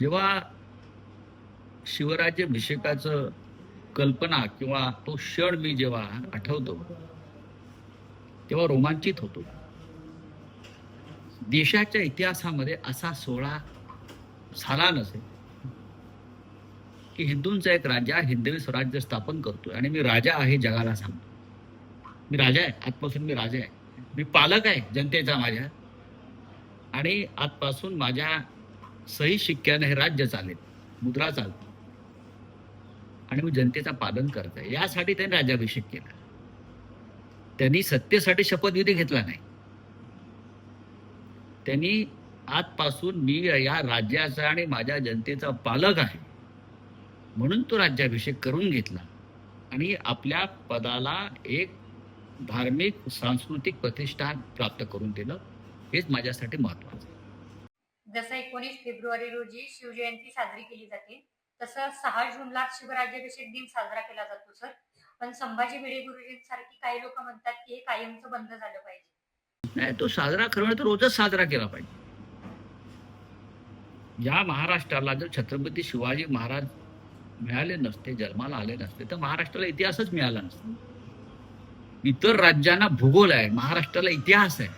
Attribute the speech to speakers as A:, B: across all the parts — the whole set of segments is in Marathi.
A: जेव्हा शिवराज्याभिषेकाचं कल्पना किंवा तो क्षण मी जेव्हा आठवतो तेव्हा रोमांचित होतो. देशाच्या इतिहासामध्ये असा सोहळा झाला नसेल की हिंदूंचा एक राजा हिंदवी स्वराज्य स्थापन करतोय आणि मी राजा आहे जगाला सांगतो. मी राजा आहे आजपासून मी राजा आहे. मी पालक आहे जनतेचा माझ्या. आणि आजपासून माझ्या सही शिक्क्याने हे राज्य चालेल मुद्रा चालतो. आणि मग जनतेचा पालन करत आहे यासाठी त्यांनी राज्याभिषेक केला. त्यांनी सत्तेसाठी शपथविधी घेतला नाही. त्यांनी आजपासून मी या राज्याचा आणि माझ्या जनतेचा पालक आहे. म्हणून तो राज्याभिषेक करून घेतला. आणि आपल्या पदाला एक धार्मिक सांस्कृतिक प्रतिष्ठान प्राप्त करून दिलं हेच माझ्यासाठी महत्वाचं आहे.
B: जसं एकोणीस फेब्रुवारी रोजी शिवजयंती साजरी केली जाते तसं सहा जूनला शिवराज्याभिषेक दिन साजरा केला जातो सर. पण संभाजी भिडे गुरुजींसारखी काही लोक म्हणतात की हे कायमचं बंद झालं पाहिजे.
A: नाही तो साजरा करणं तर रोजच साजरा केला पाहिजे. या महाराष्ट्राला जर छत्रपती शिवाजी महाराज मिळाले नसते जन्माला आले नसते तर महाराष्ट्राला इतिहासच मिळाला नसता. इतर राज्यांना भूगोल आहे महाराष्ट्राला इतिहास आहे.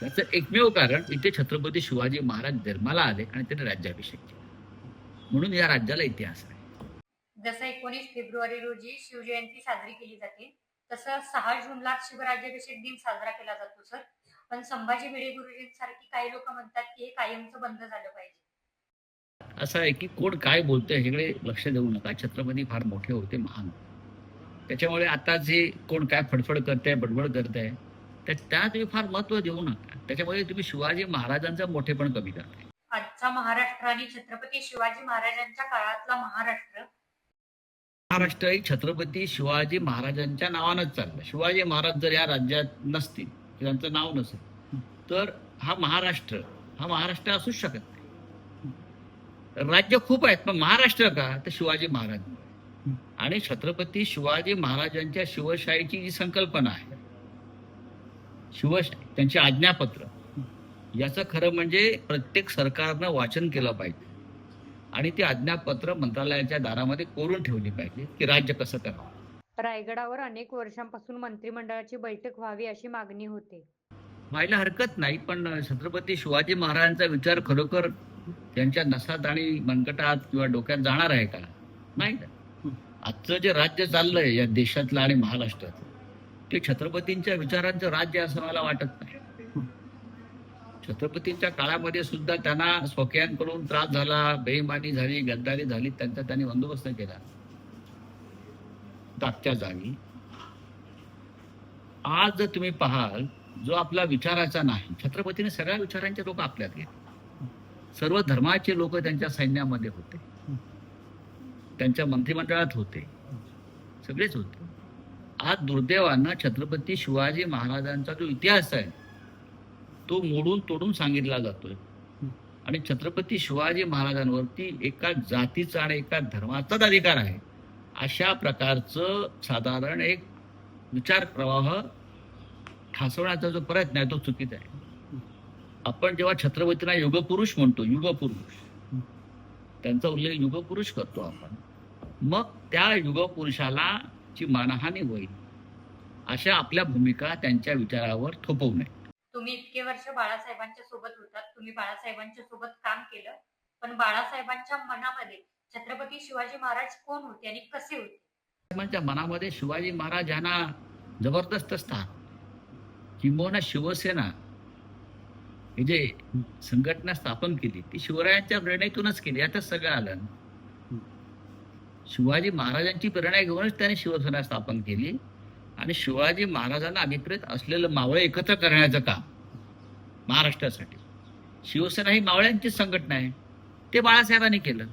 A: त्याचं एकमेव कारण इथे छत्रपती शिवाजी महाराज जन्माला आले आणि त्यांनी राज्याभिषेक केला. म्हणून या राज्याला इतिहास आहे.
B: जसं एकोणीस फेब्रुवारी रोजी शिवजयंती साजरी केली जाते तसं सहा जूनला शिवराज्याभिषेक दिन साजरा केला जातो सर. पण संभाजी भिडे गुरुजींसारखी काही लोक म्हणतात की हे कायमचं बंद झालं पाहिजे.
A: असं आहे की कोण काय बोलतंय ह्याकडे लक्ष देऊ नका. छत्रपती फार मोठे होते महान. त्याच्यामुळे आता जे कोण काय फडफड करते बडबड करते तर त्या तुम्ही फार महत्त्व देऊ नका. त्याच्यामुळे तुम्ही शिवाजी महाराजांचा मोठेपण कमी करताय
B: आजचा महाराष्ट्र आणि छत्रपती शिवाजी महाराजांच्या काळातला महाराष्ट्र.
A: महाराष्ट्र ही छत्रपती शिवाजी महाराजांच्या नावानंच चाललं. शिवाजी महाराज जर या राज्यात नसतील त्यांचं नाव नसेल तर हा महाराष्ट्र हा महाराष्ट्र असूच शकत नाही. राज्य खूप आहेत पण महाराष्ट्र का? तर शिवाजी महाराज. आणि छत्रपती शिवाजी महाराजांच्या शिवशाहीची जी संकल्पना आहे शिवशाही त्यांचे आज्ञापत्र. याचं खरं म्हणजे प्रत्येक सरकारनं वाचन केलं पाहिजे. आणि ती आज्ञापत्र मंत्रालयाच्या दारामध्ये कोरून ठेवली पाहिजे की राज्य कसं करावं.
C: रायगडावर अनेक वर्षांपासून मंत्रिमंडळाची बैठक व्हावी अशी मागणी होते.
A: व्हायला हरकत नाही पण छत्रपती शिवाजी महाराजांचा विचार खरोखर त्यांच्या नसात आणि मनकटात किंवा डोक्यात जाणार आहे का? नाही. आजचं जे राज्य चाललंय या देशातलं आणि महाराष्ट्रातलं ते छत्रपतींच्या विचारांचं राज्य असं मला वाटत नाही. छत्रपतींच्या काळामध्ये सुद्धा त्यांना स्वकीयांकडून त्रास झाला बेईमानी झाली गद्दारी झाली त्यांचा त्यांनी बंदोबस्त केला. धाकच्या जागी. आज जर तुम्ही पाहाल जो आपला विचाराचा नाही छत्रपतीने सगळ्या विचारांचे लोक आपल्यात घेतले. सर्व धर्माचे लोक त्यांच्या सैन्यामध्ये होते. त्यांच्या मंत्रिमंडळात होते. सगळेच होते. आज दुर्दैवानं छत्रपती शिवाजी महाराजांचा जो इतिहास आहे तो मोडून तोडून सांगितला जातोय. आणि छत्रपती शिवाजी महाराजांवरती एका जातीचा आणि एका धर्माचाच अधिकार आहे. अशा प्रकारचं साधारण एक विचार प्रवाह ठासवण्याचा जो प्रयत्न आहे तो चुकीचा आहे. आपण जेव्हा छत्रपतींना युगपुरुष म्हणतो युगपुरुष त्यांचा उल्लेख युगपुरुष करतो आपण. मग त्या युगपुरुषाला ची मानहानी होईल. अशा आपल्या भूमिका त्यांच्या विचारावर थोपवू नये.
B: तुम्ही इतके वर्ष बाळासाहेबांच्या सोबत होतात. तुम्ही बाळासाहेबांच्या सोबत काम केलं. पण बाळासाहेबांच्या मनामध्ये छत्रपती शिवाजी महाराज कोण होते आणि कसे होते?
A: साहेबांच्या मनामध्ये शिवाजी महाराज यांना जबरदस्त स्थान. किंबहुना शिवसेना. हे जे संघटना स्थापन केली ती शिवरायांच्या प्रेरणेतूनच केली. आता सगळं आलं. शिवाजी महाराजांची प्रेरणा घेऊनच त्याने शिवसेना स्थापन केली. आणि शिवाजी महाराजांना अभिप्रेत असलेलं मावळे एकत्र करण्याचं काम महाराष्ट्रासाठी. शिवसेना ही मावळ्यांचीच संघटना आहे. ते बाळासाहेबांनी केलं.